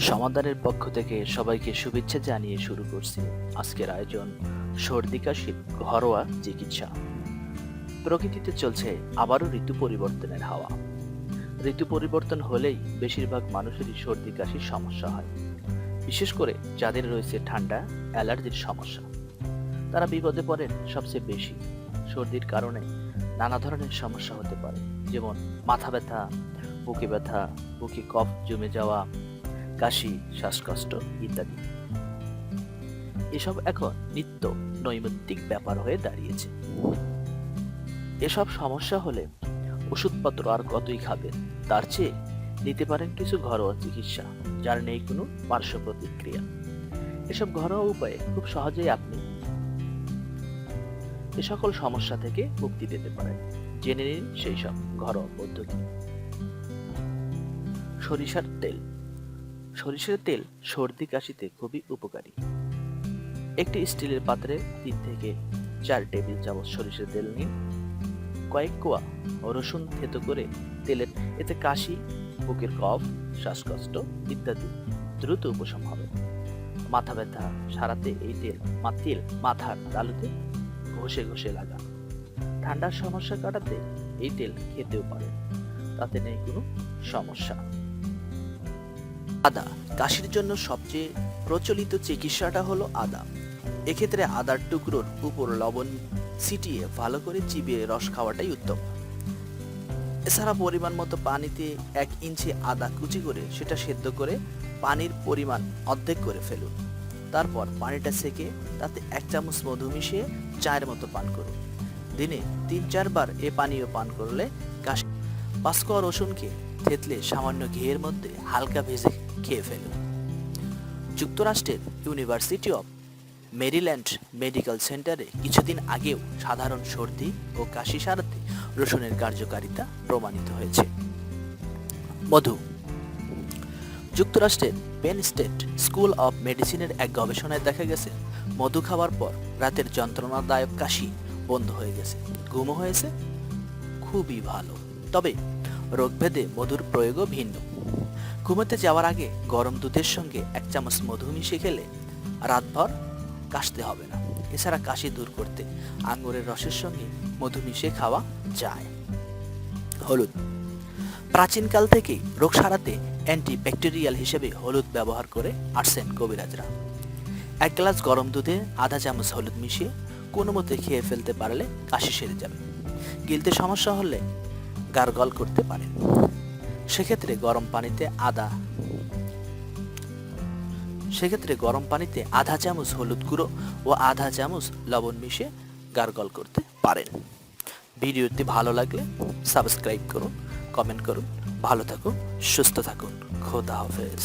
সমাধানের পক্ষ থেকে সবাইকে শুভেচ্ছা জানিয়ে শুরু করছি আজকের আয়োজন, সর্দি কাশির ঘরোয়া চিকিৎসা। প্রকৃতিতে চলছে আবারও ঋতু পরিবর্তনের হাওয়া। ঋতু পরিবর্তন হলেই বেশিরভাগ মানুষেরই সর্দি কাশির সমস্যা হয়। বিশেষ করে যাদের রয়েছে ঠান্ডা, অ্যালার্জির সমস্যা। তারা বিপদে পড়েন সবচেয়ে বেশি। সর্দির কারণে নানা ধরনের সমস্যা হতে পারে, যেমন মাথা ব্যথা, বুকে ব্যথা, বুকে কফ জমে যাওয়া কাশি, শ্বাসকষ্ট ইত্যাদি। এসব এখন নিত্য নৈমিত্তিক ব্যাপার হয়ে দাঁড়িয়েছে। এসব সমস্যা হলে ওষুধপত্র আর কতই খাবেন, তার চেয়ে নিতে পারেন কিছু ঘরোয়া চিকিৎসা, যার নেই কোনো পার্শ্ব প্রতিক্রিয়া। এসব ঘরোয়া উপায়ে খুব সহজেই আপনি এ সকল সমস্যা থেকে মুক্তি পেতে পারেন। জেনে নিন সেই সব ঘরোয়া পদ্ধতি। সরিষার তেল। সরিষার তেল সর্দি কাশিতে খুবই উপকারী। একটি স্টিলের পাত্রে তিন থেকে চার টেবিল চামচ সরিষার তেল নিন। কয়েক কোয়া রসুন থেতো করে তেলের এতে কাশি, বুকের কফ, শ্বাসকষ্ট ইত্যাদি দ্রুত উপশম হবে। মাথা ব্যথা সারাতে এই তেল মা তেল মাথার তালুতে ঘষে ঘষে লাগা ঠান্ডার সমস্যা কাটাতে এই তেল খেতেও পারে তাতে নেই কোনো সমস্যা। আদা। কাশির জন্য সবচেয়ে প্রচলিত চিকিৎসাটা হলো আদা। এক্ষেত্রে আদার টুকরোর উপর লবণ ছিটিয়ে ভালো করে চিবিয়ে রস খাওয়াটাই উত্তম। এছাড়া পরিমাণ মতো পানিতে এক ইঞ্চি আদা কুচি করে সেটা সেদ্ধ করে পানির পরিমাণ অর্ধেক করে ফেলুন। তারপর পানিটা সেকে তাতে এক চামচ মধু মিশিয়ে চায়ের মতো পান করুন। দিনে তিন চারবার এ পানীয় পান করলে কাশি পাঁচকোয়া রসুনকে থেতলে সামান্য ঘিয়ের মধ্যে হালকা ভেজে খেয়ে ফেলুন যুক্তরাষ্ট্রের ইউনিভার্সিটি অফ মেরিল্যান্ড মেডিকেল সেন্টারে কিছুদিন আগেও সাধারণ সর্দি ও কাশি সারাতে রসুনের কার্যকারিতা প্রমাণিত হয়েছে। মধু যুক্তরাষ্ট্রের পেন স্টেট স্কুল অফ মেডিসিনের এক গবেষণায় দেখা গেছে, মধু খাওয়ার পর রাতের যন্ত্রণাদায়ক কাশি বন্ধ হয়ে গেছে। ঘুমও হয়েছে, খুবই ভালো। তবে রোগভেদে মধুর প্রয়োগও ভিন্ন। ঘুমোতে যাওয়ার আগে গরম দুধের সঙ্গে এক চামচ মধু মিশিয়ে খেলে রাতভর কাশতে হবে না। এছাড়া কাশি দূর করতে আঙুরের রসের সঙ্গে মধু মিশিয়ে খাওয়া যায়। হলুদ। প্রাচীনকাল থেকেই রোগ সারাতে অ্যান্টিব্যাকটেরিয়াল হিসেবে হলুদ ব্যবহার করে আসছেন কবিরাজরা। এক গ্লাস গরম দুধে আধা চামচ হলুদ মিশিয়ে কোনো মতে খেয়ে ফেলতে পারলে কাশি সেরে যাবে। গিলতে সমস্যা হলে গার্গল করতে পারেন সেক্ষেত্রে গরম পানিতে আদা, সেক্ষেত্রে গরম পানিতে আধা চামচ হলুদ গুঁড়ো ও আধা চামচ লবণ মিশিয়ে গার্গল করতে পারেন। ভিডিওটি ভালো লাগলে সাবস্ক্রাইব করুন, কমেন্ট করুন। ভালো থাকুন, সুস্থ থাকুন। খোদা হাফেজ।